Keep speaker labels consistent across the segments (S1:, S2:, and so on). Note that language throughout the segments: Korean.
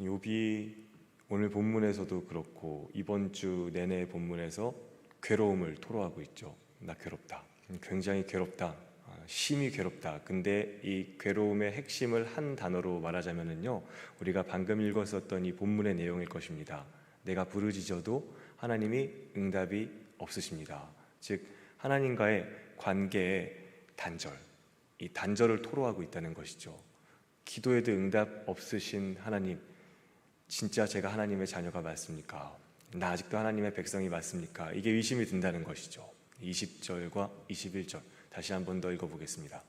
S1: 욥이 오늘 본문에서도 그렇고 이번 주 내내 본문에서 괴로움을 토로하고 있죠. 나 괴롭다. 굉장히 괴롭다. 아, 심히 괴롭다. 근데 이 괴로움의 핵심을 한 단어로 말하자면은요. 우리가 방금 읽었었던 이 본문의 내용일 것입니다. 내가 부르짖어도 하나님이 응답이 없으십니다. 즉 하나님과의 관계의 단절. 이 단절을 토로하고 있다는 것이죠. 기도에도 응답 없으신 하나님, 진짜 제가 하나님의 자녀가 맞습니까? 나 아직도 하나님의 백성이 맞습니까? 이게 의심이 든다는 것이죠. 20절과 21절 다시 한 번 더 읽어보겠습니다.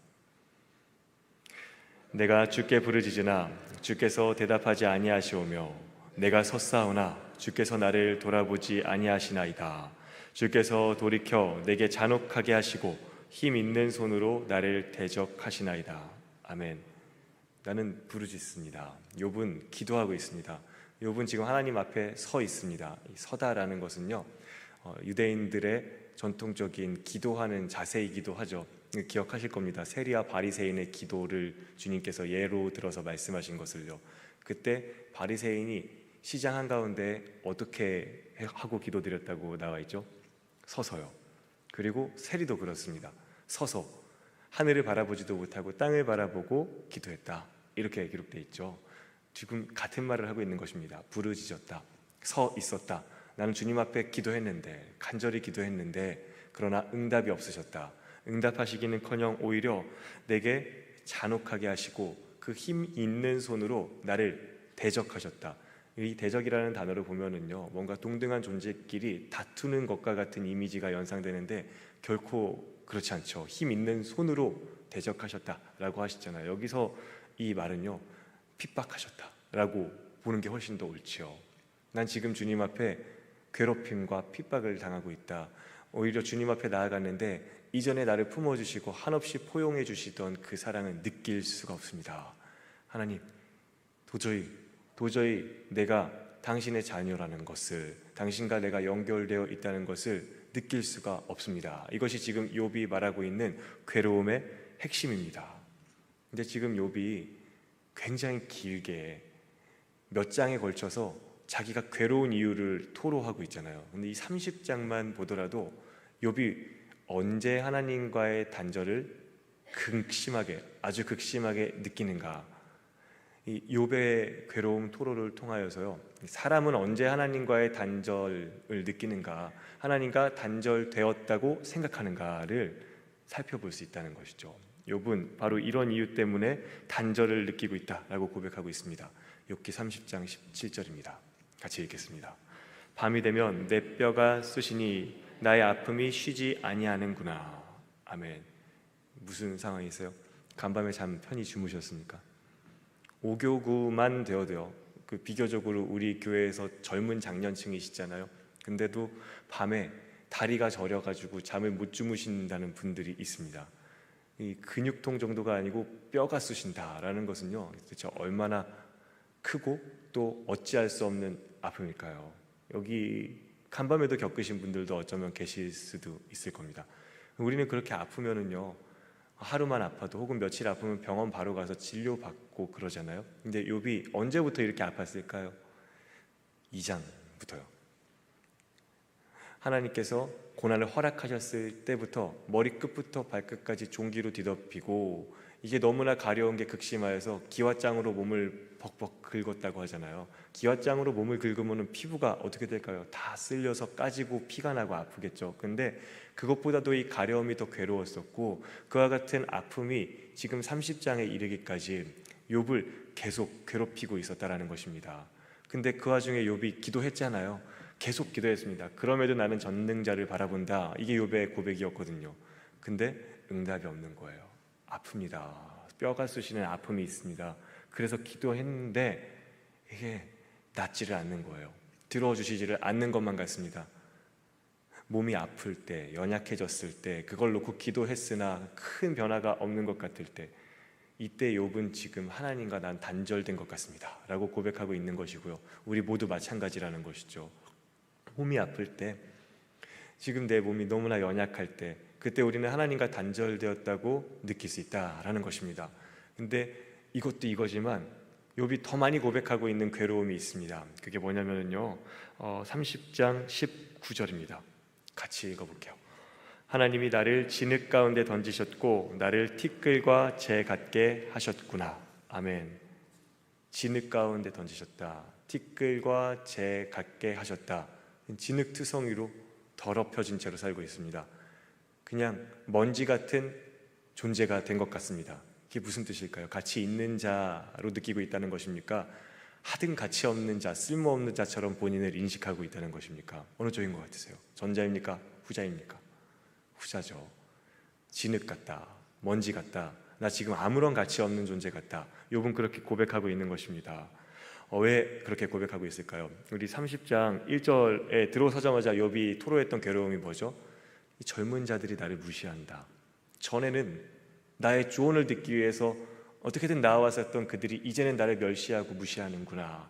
S1: 내가 주께 부르짖으나 주께서 대답하지 아니하시오며 내가 섰사오나 주께서 나를 돌아보지 아니하시나이다. 주께서 돌이켜 내게 잔혹하게 하시고 힘 있는 손으로 나를 대적하시나이다. 아멘. 나는 부르짖습니다. 욥은 기도하고 있습니다. 욥은 지금 하나님 앞에 서 있습니다. 서다라는 것은요 어, 유대인들의 전통적인 기도하는 자세이기도 하죠. 기억하실 겁니다. 세리와 바리새인의 기도를 주님께서 예로 들어서 말씀하신 것을요. 그때 바리새인이 시장 한 가운데 어떻게 하고 기도드렸다고 나와 있죠? 서서요. 그리고 세리도 그렇습니다. 서서 하늘을 바라보지도 못하고 땅을 바라보고 기도했다. 이렇게 기록되어 있죠. 지금 같은 말을 하고 있는 것입니다. 부르짖었다. 서 있었다. 나는 주님 앞에 기도했는데 간절히 기도했는데 그러나 응답이 없으셨다. 응답하시기는커녕 오히려 내게 잔혹하게 하시고 그 힘 있는 손으로 나를 대적하셨다. 이 대적이라는 단어를 보면은요 뭔가 동등한 존재끼리 다투는 것과 같은 이미지가 연상되는데 결코 그렇지 않죠. 힘 있는 손으로 대적하셨다라고 하시잖아요. 여기서 이 말은요 핍박하셨다라고 보는 게 훨씬 더 옳지요. 난 지금 주님 앞에 괴롭힘과 핍박을 당하고 있다. 오히려 주님 앞에 나아갔는데 이전에 나를 품어주시고 한없이 포용해 주시던 그 사랑은 느낄 수가 없습니다. 하나님, 도저히 도저히 내가 당신의 자녀라는 것을 당신과 내가 연결되어 있다는 것을 느낄 수가 없습니다. 이것이 지금 욥이 말하고 있는 괴로움의 핵심입니다. 근데 지금 욥이 굉장히 길게 몇 장에 걸쳐서 자기가 괴로운 이유를 토로하고 있잖아요. 근데 이 30장만 보더라도 욥이 언제 하나님과의 단절을 극심하게 아주 극심하게 느끼는가 이 욥의 괴로움 토로를 통하여서요. 사람은 언제 하나님과의 단절을 느끼는가, 하나님과 단절되었다고 생각하는가를 살펴볼 수 있다는 것이죠. 욥은 바로 이런 이유 때문에 단절을 느끼고 있다라고 고백하고 있습니다. 욥기 30장 17절입니다. 같이 읽겠습니다. 밤이 되면 내 뼈가 쑤시니 나의 아픔이 쉬지 아니하는구나. 아멘. 무슨 상황이세요? 간밤에 잠 편히 주무셨습니까? 5교구만 되어도요. 그 비교적으로 우리 교회에서 젊은 장년층이시잖아요. 근데도 밤에 다리가 저려 가지고 잠을 못 주무신다는 분들이 있습니다. 이 근육통 정도가 아니고 뼈가 쑤신다라는 것은요. 도대체 얼마나 크고 또 어찌할 수 없는 아픔일까요? 여기 간밤에도 겪으신 분들도 어쩌면 계실 수도 있을 겁니다. 우리는 그렇게 아프면은요. 하루만 아파도 혹은 며칠 아프면 병원 바로 가서 진료 받고 그러잖아요. 근데 욥이 언제부터 이렇게 아팠을까요? 2장부터요. 하나님께서 고난을 허락하셨을 때부터 머리 끝부터 발끝까지 종기로 뒤덮이고 이게 너무나 가려운 게 극심하여서 기왓장으로 몸을 벅벅 긁었다고 하잖아요. 기왓장으로 몸을 긁으면 피부가 어떻게 될까요? 다 쓸려서 까지고 피가 나고 아프겠죠. 근데 그것보다도 이 가려움이 더 괴로웠었고 그와 같은 아픔이 지금 30장에 이르기까지 욥을 계속 괴롭히고 있었다라는 것입니다. 근데 그 와중에 욥이 기도했잖아요. 계속 기도했습니다. 그럼에도 나는 전능자를 바라본다. 이게 욥의 고백이었거든요. 근데 응답이 없는 거예요. 아픕니다. 뼈가 쑤시는 아픔이 있습니다. 그래서 기도했는데 이게 낫지를 않는 거예요. 들어 주시지를 않는 것만 같습니다. 몸이 아플 때, 연약해졌을 때, 그걸 놓고 기도했으나 큰 변화가 없는 것 같을 때, 이때 욥은 지금 하나님과 난 단절된 것 같습니다.라고 고백하고 있는 것이고요. 우리 모두 마찬가지라는 것이죠. 몸이 아플 때, 지금 내 몸이 너무나 연약할 때, 그때 우리는 하나님과 단절되었다고 느낄 수 있다라는 것입니다. 근데 이것도 이거지만 욥이 더 많이 고백하고 있는 괴로움이 있습니다. 그게 뭐냐면요. 어, 30장 19절입니다. 같이 읽어 볼게요. 하나님이 나를 진흙 가운데 던지셨고 나를 티끌과 재 같게 하셨구나. 아멘. 진흙 가운데 던지셨다. 티끌과 재 같게 하셨다. 진흙 투성이로 더럽혀진 채로 살고 있습니다. 그냥 먼지 같은 존재가 된 것 같습니다. 이게 무슨 뜻일까요? 가치 있는 자로 느끼고 있다는 것입니까? 하등 가치 없는 자, 쓸모없는 자처럼 본인을 인식하고 있다는 것입니까? 어느 쪽인 것 같으세요? 전자입니까? 후자입니까? 후자죠. 진흙 같다, 먼지 같다. 나 지금 아무런 가치 없는 존재 같다. 욥은 그렇게 고백하고 있는 것입니다. 어, 왜 그렇게 고백하고 있을까요? 우리 30장 1절에 들어서자마자 욥이 토로했던 괴로움이 뭐죠? 이 젊은 자들이 나를 무시한다. 전에는 나의 조언을 듣기 위해서 어떻게든 나와서 했던 그들이 이제는 나를 멸시하고 무시하는구나.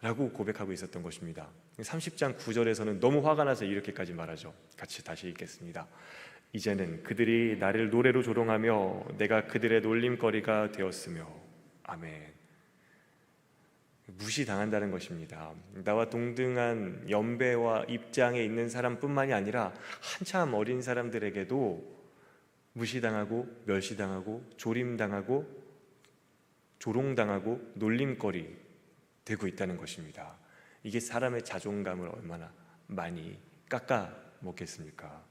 S1: 라고 고백하고 있었던 것입니다. 30장 9절에서는 너무 화가 나서 이렇게까지 말하죠. 같이 다시 읽겠습니다. 이제는 그들이 나를 노래로 조롱하며 내가 그들의 놀림거리가 되었으며 아멘. 무시당한다는 것입니다. 나와 동등한 연배와 입장에 있는 사람뿐만이 아니라 한참 어린 사람들에게도 무시당하고 멸시당하고 조림당하고 조롱당하고 놀림거리 되고 있다는 것입니다. 이게 사람의 자존감을 얼마나 많이 깎아 먹겠습니까?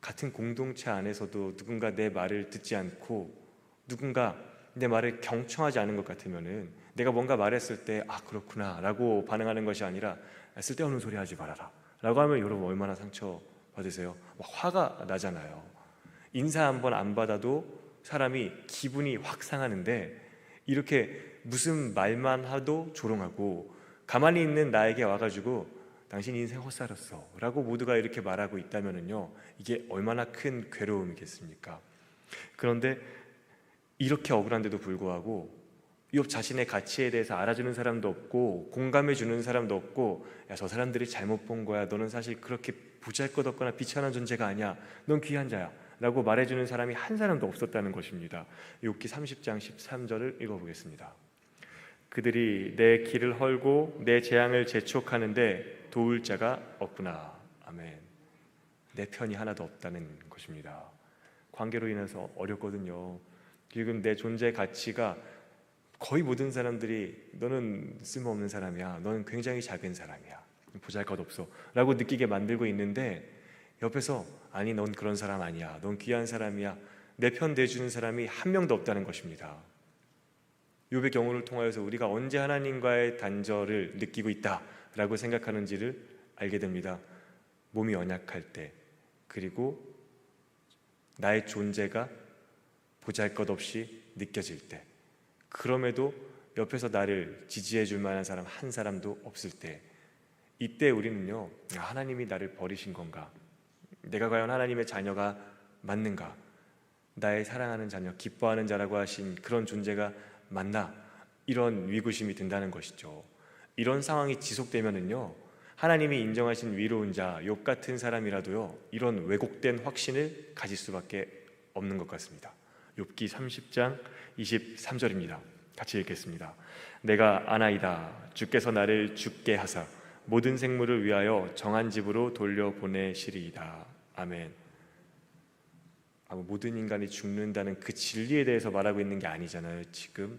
S1: 같은 공동체 안에서도 누군가 내 말을 듣지 않고 누군가 내 말을 경청하지 않은 것 같으면은 내가 뭔가 말했을 때 아 그렇구나 라고 반응하는 것이 아니라 쓸데없는 소리 하지 말아라 라고 하면 여러분 얼마나 상처 받으세요? 막 화가 나잖아요. 인사 한번 안 받아도 사람이 기분이 확 상하는데 이렇게 무슨 말만 하도 조롱하고 가만히 있는 나에게 와가지고 당신 인생 헛살았어 라고 모두가 이렇게 말하고 있다면요 이게 얼마나 큰 괴로움이겠습니까 그런데 이렇게 억울한데도 불구하고 욥 자신의 가치에 대해서 알아주는 사람도 없고 공감해 주는 사람도 없고 야 저 사람들이 잘못 본 거야. 너는 사실 그렇게 보잘것없거나 비천한 존재가 아니야. 넌 귀한 자야. 라고 말해주는 사람이 한 사람도 없었다는 것입니다. 욥기 30장 13절을 읽어보겠습니다. 그들이 내 길을 헐고 내 재앙을 재촉하는데 도울 자가 없구나. 아멘. 내 편이 하나도 없다는 것입니다. 관계로 인해서 어렵거든요. 지금 내 존재 가치가 거의 모든 사람들이 너는 쓸모없는 사람이야. 너는 굉장히 작은 사람이야. 보잘 것 없어. 라고 느끼게 만들고 있는데 옆에서 아니 넌 그런 사람 아니야. 넌 귀한 사람이야. 내 편 대주는 사람이 한 명도 없다는 것입니다. 욥의 경우를 통하여서 우리가 언제 하나님과의 단절을 느끼고 있다라고 생각하는지를 알게 됩니다. 몸이 연약할 때 그리고 나의 존재가 보잘 것 없이 느껴질 때 그럼에도 옆에서 나를 지지해 줄 만한 사람 한 사람도 없을 때 이때 우리는요 하나님이 나를 버리신 건가? 내가 과연 하나님의 자녀가 맞는가? 나의 사랑하는 자녀 기뻐하는 자라고 하신 그런 존재가 맞나? 이런 위구심이 든다는 것이죠. 이런 상황이 지속되면은요 하나님이 인정하신 위로운 자욕 같은 사람이라도요 이런 왜곡된 확신을 가질 수밖에 없는 것 같습니다 욥기 30장 23절입니다. 같이 읽겠습니다. 내가 아나이다 주께서 나를 죽게 하사 모든 생물을 위하여 정한 집으로 돌려 보내시리이다. 아멘. 모든 인간이 죽는다는 그 진리에 대해서 말하고 있는 게 아니잖아요. 지금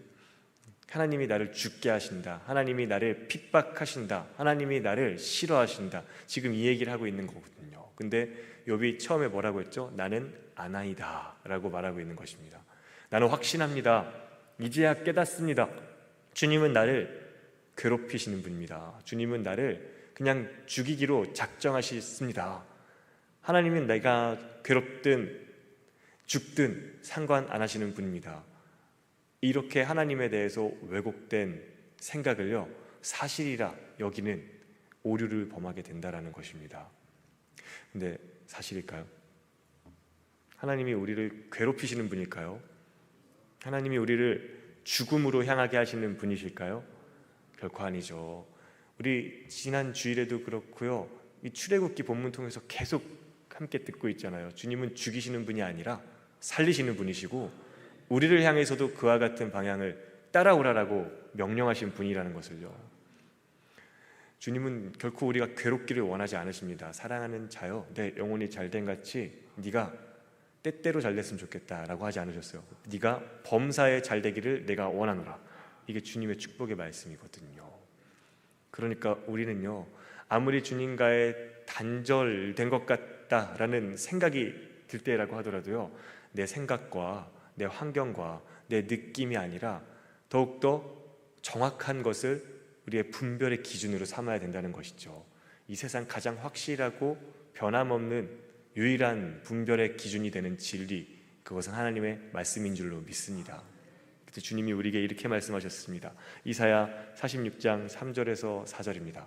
S1: 하나님이 나를 죽게 하신다. 하나님이 나를 핍박하신다. 하나님이 나를 싫어하신다. 지금 이 얘기를 하고 있는 거거든요. 근데 욥이 처음에 뭐라고 했죠? 나는 아나이다 라고 말하고 있는 것입니다. 나는 확신합니다. 이제야 깨닫습니다. 주님은 나를 괴롭히시는 분입니다. 주님은 나를 그냥 죽이기로 작정하셨습니다. 하나님은 내가 괴롭든 죽든 상관 안 하시는 분입니다. 이렇게 하나님에 대해서 왜곡된 생각을요, 사실이라 여기는 오류를 범하게 된다라는 것입니다. 근데 사실일까요? 하나님이 우리를 괴롭히시는 분일까요? 하나님이 우리를 죽음으로 향하게 하시는 분이실까요? 결코 아니죠. 우리 지난 주일에도 그렇고요. 이 출애굽기 본문 통해서 계속 함께 듣고 있잖아요. 주님은 죽이시는 분이 아니라 살리시는 분이시고 우리를 향해서도 그와 같은 방향을 따라오라라고 명령하신 분이라는 것을요. 주님은 결코 우리가 괴롭기를 원하지 않으십니다. 사랑하는 자여, 내 영혼이 잘된 같이 네가 때때로 잘 됐으면 좋겠다라고 하지 않으셨어요. 네가 범사에 잘 되기를 내가 원하노라. 이게 주님의 축복의 말씀이거든요. 그러니까 우리는요. 아무리 주님과의 단절된 것 같다라는 생각이 들 때라고 하더라도요. 내 생각과 내 환경과 내 느낌이 아니라 더욱더 정확한 것을 우리의 분별의 기준으로 삼아야 된다는 것이죠. 이 세상 가장 확실하고 변함없는 유일한 분별의 기준이 되는 진리, 그것은 하나님의 말씀인 줄로 믿습니다. 그때 주님이 우리에게 이렇게 말씀하셨습니다. 이사야 46장 3절에서 4절입니다.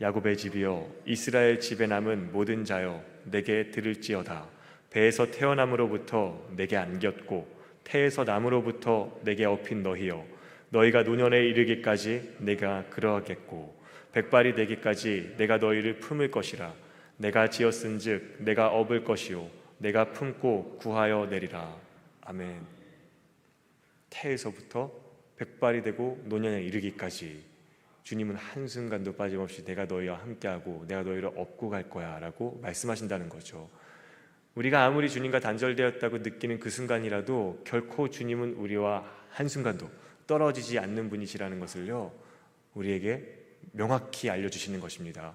S1: 야곱의 집이여 이스라엘 집에 남은 모든 자여 내게 들을지어다 배에서 태어남으로부터 내게 안겼고 태에서 남으로부터 내게 업힌 너희여 너희가 노년에 이르기까지 내가 그러하겠고 백발이 되기까지 내가 너희를 품을 것이라 내가 지었은즉 내가 업을 것이요 내가 품고 구하여 내리라 아멘 태에서부터 백발이 되고 노년에 이르기까지 주님은 한순간도 빠짐없이 내가 너희와 함께하고 내가 너희를 업고 갈 거야라고 말씀하신다는 거죠. 우리가 아무리 주님과 단절되었다고 느끼는 그 순간이라도 결코 주님은 우리와 한순간도 떨어지지 않는 분이시라는 것을요. 우리에게 명확히 알려 주시는 것입니다.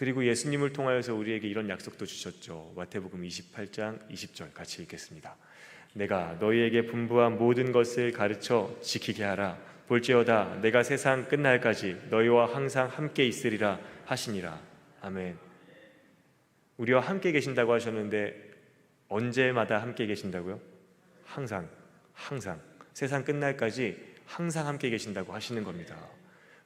S1: 그리고 예수님을 통하여서 우리에게 이런 약속도 주셨죠. 마태복음 28장 20절 같이 읽겠습니다. 내가 너희에게 분부한 모든 것을 가르쳐 지키게 하라. 볼지어다 내가 세상 끝날까지 너희와 항상 함께 있으리라 하시니라. 아멘. 우리와 함께 계신다고 하셨는데 언제마다 함께 계신다고요? 항상, 항상 세상 끝날까지 항상 함께 계신다고 하시는 겁니다.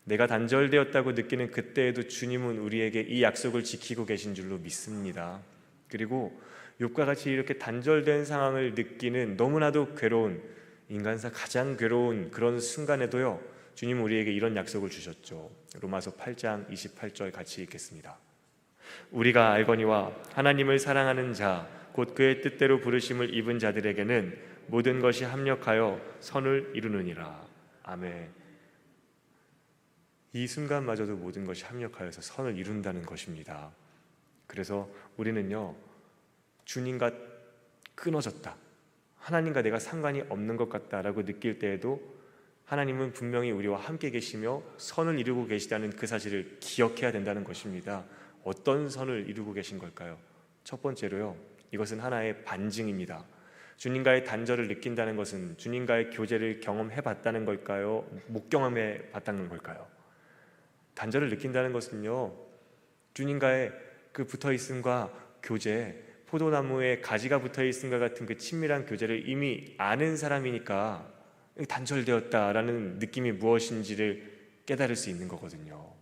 S1: 내가 단절되었다고 느끼는 그때에도 주님은 우리에게 이 약속을 지키고 계신 줄로 믿습니다. 그리고 욥과 같이 이렇게 단절된 상황을 느끼는 너무나도 괴로운 인간사 가장 괴로운 그런 순간에도요. 주님 우리에게 이런 약속을 주셨죠. 로마서 8장 28절 같이 읽겠습니다. 우리가 알거니와 하나님을 사랑하는 자, 곧 그의 뜻대로 부르심을 입은 자들에게는 모든 것이 합력하여 선을 이루느니라. 아멘. 이 순간마저도 모든 것이 합력하여서 선을 이룬다는 것입니다. 그래서 우리는요, 주님과 끊어졌다. 하나님과 내가 상관이 없는 것 같다라고 느낄 때에도 하나님은 분명히 우리와 함께 계시며 선을 이루고 계시다는 그 사실을 기억해야 된다는 것입니다. 어떤 선을 이루고 계신 걸까요? 첫 번째로요. 이것은 하나의 반증입니다. 주님과의 단절을 느낀다는 것은 주님과의 교제를 경험해 봤다는 걸까요? 못 경험해 봤다는 걸까요? 단절을 느낀다는 것은요. 주님과의 그 붙어 있음과 교제, 포도나무에 가지가 붙어 있음과 같은 그 친밀한 교제를 이미 아는 사람이니까 단절되었다라는 느낌이 무엇인지를 깨달을 수 있는 거거든요.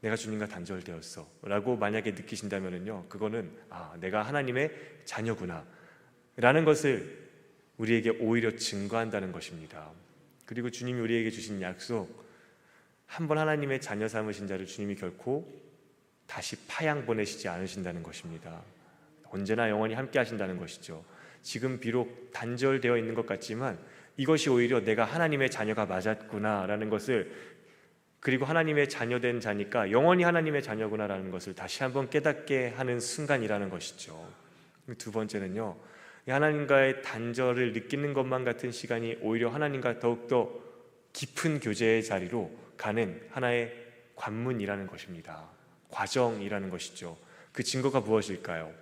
S1: 내가 주님과 단절되었어 라고 만약에 느끼신다면요 그거는 아 내가 하나님의 자녀구나 라는 것을 우리에게 오히려 증거한다는 것입니다 그리고 주님이 우리에게 주신 약속 한번 하나님의 자녀 삼으신 자를 주님이 결코 다시 파양 보내시지 않으신다는 것입니다 언제나 영원히 함께 하신다는 것이죠 지금 비록 단절되어 있는 것 같지만 이것이 오히려 내가 하나님의 자녀가 맞았구나라는 것을 그리고 하나님의 자녀된 자니까 영원히 하나님의 자녀구나라는 것을 다시 한번 깨닫게 하는 순간이라는 것이죠. 두 번째는요. 하나님과의 단절을 느끼는 것만 같은 시간이 오히려 하나님과 더욱더 깊은 교제의 자리로 가는 하나의 관문이라는 것입니다. 과정이라는 것이죠. 그 증거가 무엇일까요?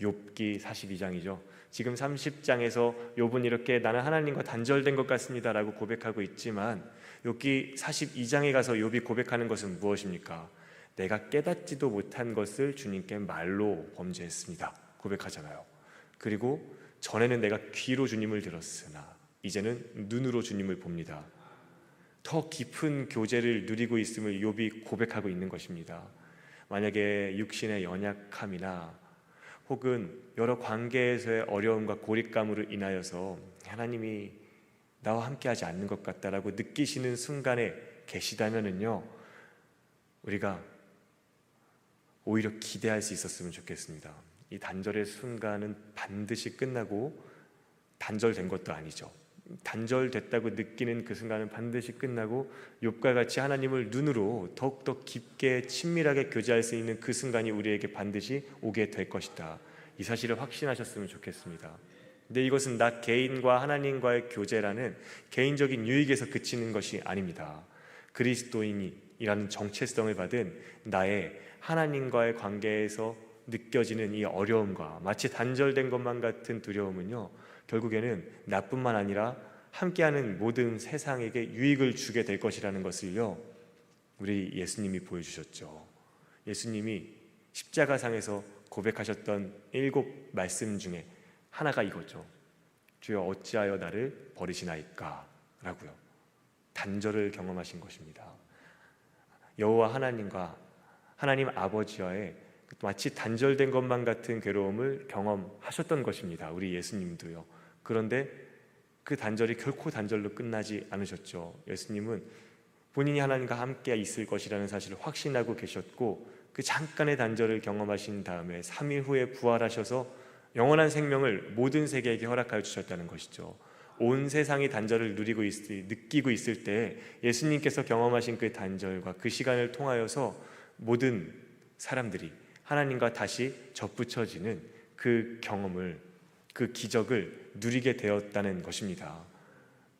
S1: 욥기 42장이죠. 지금 30장에서 욥은 이렇게 나는 하나님과 단절된 것 같습니다라고 고백하고 있지만 욥기 42장에 가서 욥이 고백하는 것은 무엇입니까? 내가 깨닫지도 못한 것을 주님께 말로 범죄했습니다. 고백하잖아요. 그리고 전에는 내가 귀로 주님을 들었으나 이제는 눈으로 주님을 봅니다. 더 깊은 교제를 누리고 있음을 욥이 고백하고 있는 것입니다. 만약에 육신의 연약함이나 혹은 여러 관계에서의 어려움과 고립감으로 인하여서 하나님이 나와 함께하지 않는 것 같다라고 느끼시는 순간에 계시다면은요 우리가 오히려 기대할 수 있었으면 좋겠습니다. 이 단절의 순간은 반드시 끝나고 단절된 것도 아니죠. 단절됐다고 느끼는 그 순간은 반드시 끝나고 욥과 같이 하나님을 눈으로 더욱더 깊게 친밀하게 교제할 수 있는 그 순간이 우리에게 반드시 오게 될 것이다. 이 사실을 확신하셨으면 좋겠습니다. 근데 이것은 나 개인과 하나님과의 교제라는 개인적인 유익에서 그치는 것이 아닙니다. 그리스도인이라는 정체성을 받은 나의 하나님과의 관계에서 느껴지는 이 어려움과 마치 단절된 것만 같은 두려움은요, 결국에는 나뿐만 아니라 함께하는 모든 세상에게 유익을 주게 될 것이라는 것을요, 우리 예수님이 보여주셨죠. 예수님이 십자가상에서 고백하셨던 일곱 말씀 중에 하나가 이거죠. 주여 어찌하여 나를 버리시나이까? 라고요. 단절을 경험하신 것입니다. 여호와 하나님과 하나님 아버지와의 마치 단절된 것만 같은 괴로움을 경험하셨던 것입니다. 우리 예수님도요. 그런데 그 단절이 결코 단절로 끝나지 않으셨죠. 예수님은 본인이 하나님과 함께 있을 것이라는 사실을 확신하고 계셨고 그 잠깐의 단절을 경험하신 다음에 3일 후에 부활하셔서 영원한 생명을 모든 세계에게 허락하여 주셨다는 것이죠. 온 세상이 단절을 누리고 있을, 느끼고 있을 때 예수님께서 경험하신 그 단절과 그 시간을 통하여서 모든 사람들이 하나님과 다시 접붙여지는 그 경험을 그 기적을 누리게 되었다는 것입니다.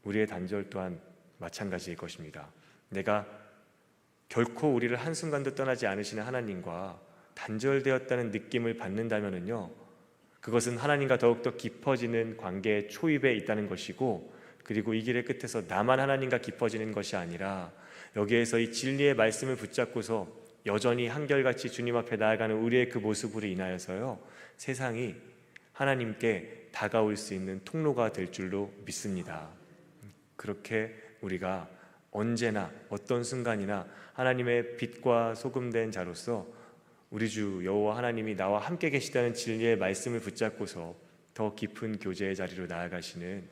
S1: 우리의 단절 또한 마찬가지일 것입니다. 내가 결코 우리를 한순간도 떠나지 않으시는 하나님과 단절되었다는 느낌을 받는다면요. 그것은 하나님과 더욱더 깊어지는 관계의 초입에 있다는 것이고 그리고 이 길의 끝에서 나만 하나님과 깊어지는 것이 아니라 여기에서 이 진리의 말씀을 붙잡고서 여전히 한결같이 주님 앞에 나아가는 우리의 그 모습으로 인하여서요 세상이 하나님께 다가올 수 있는 통로가 될 줄로 믿습니다. 그렇게 우리가 언제나 어떤 순간이나 하나님의 빛과 소금된 자로서 우리 주 여호와 하나님이 나와 함께 계시다는 진리의 말씀을 붙잡고서 더 깊은 교제의 자리로 나아가시는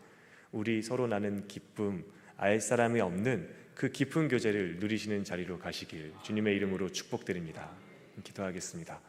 S1: 우리 서로 나는 기쁨 알 사람이 없는 그 깊은 교제를 누리시는 자리로 가시길 주님의 이름으로 축복드립니다. 기도하겠습니다.